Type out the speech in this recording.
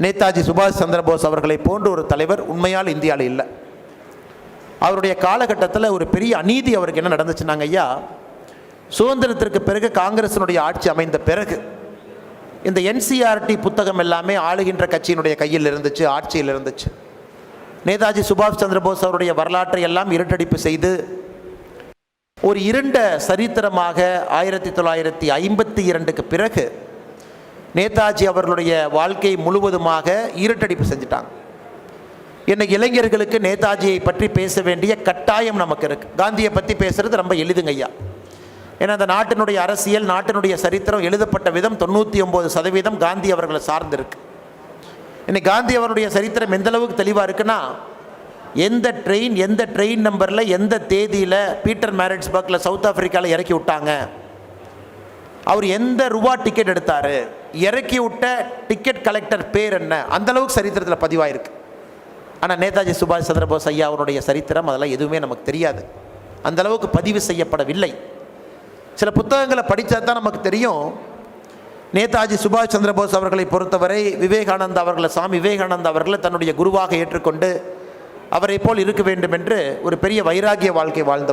நேதாஜி சுபாஷ் சந்திரபோஸ் அவர்களை போன்ற ஒரு தலைவர் உண்மையால் இந்தியாவில் இல்லை. அவருடைய காலகட்டத்தில் ஒரு பெரிய அநீதி அவருக்கு என்ன நடந்துச்சுன்னாங்க ஐயா? சுதந்திரத்திற்கு பிறகு காங்கிரசினுடைய ஆட்சி அமைந்த பிறகு இந்த என்சிஆர்டி புத்தகம் எல்லாமே ஆளுகின்ற கட்சியினுடைய கையில் இருந்துச்சு ஆட்சியில் இருந்துச்சு. நேதாஜி சுபாஷ் சந்திரபோஸ் அவருடைய வரலாற்றை எல்லாம் இருட்டடிப்பு செய்து ஒரு இருண்ட சரித்திரமாக ஆயிரத்தி தொள்ளாயிரத்தி ஐம்பத்தி இரண்டுக்கு பிறகு நேதாஜி அவர்களுடைய வாழ்க்கை முழுவதுமாக இருட்டடிப்பு செஞ்சுட்டாங்க. என்னை இளைஞர்களுக்கு நேதாஜியை பற்றி பேச வேண்டிய கட்டாயம் நமக்கு இருக்குது காந்தியை பற்றி பேசுறது ரொம்ப எளிதுங்க ஐயா. ஏன்னா அந்த நாட்டினுடைய அரசியல் நாட்டினுடைய சரித்திரம் எழுதப்பட்ட விதம் தொண்ணூற்றி ஒம்பது சதவீதம் காந்தி அவர்களை சார்ந்திருக்கு. இன்னைக்கு காந்தி அவருடைய சரித்திரம் எந்த அளவுக்கு தெளிவாக இருக்குன்னா எந்த ட்ரெயின் எந்த ட்ரெயின் நம்பரில் எந்த தேதியில் பீட்டர் மேரிட்ஸ்பர்க்கில் சவுத் ஆஃப்ரிக்காவில் இறக்கி விட்டாங்க? அவர் எந்த ரூபா டிக்கெட் எடுத்தார்? இறக்கி விட்ட டிக்கெட் கலெக்டர் பேர் என்ன? அந்தளவுக்கு சரித்திரத்தில் பதிவாயிருக்கு. ஆனால் நேதாஜி சுபாஷ் சந்திரபோஸ் ஐயா அவருடைய சரித்திரம் அதெல்லாம் எதுவுமே நமக்கு தெரியாது. அந்த அளவுக்கு பதிவு செய்யப்படவில்லை. சில புத்தகங்களை படித்தா தான் நமக்கு தெரியும். நேதாஜி சுபாஷ் சந்திரபோஸ் அவர்களை பொறுத்தவரை விவேகானந்தா அவர்களை சாமி விவேகானந்தா அவர்களை தன்னுடைய குருவாக ஏற்றுக்கொண்டு அவரை போல் இருக்க வேண்டும் என்று ஒரு பெரிய வைராகிய வாழ்க்கை வாழ்ந்த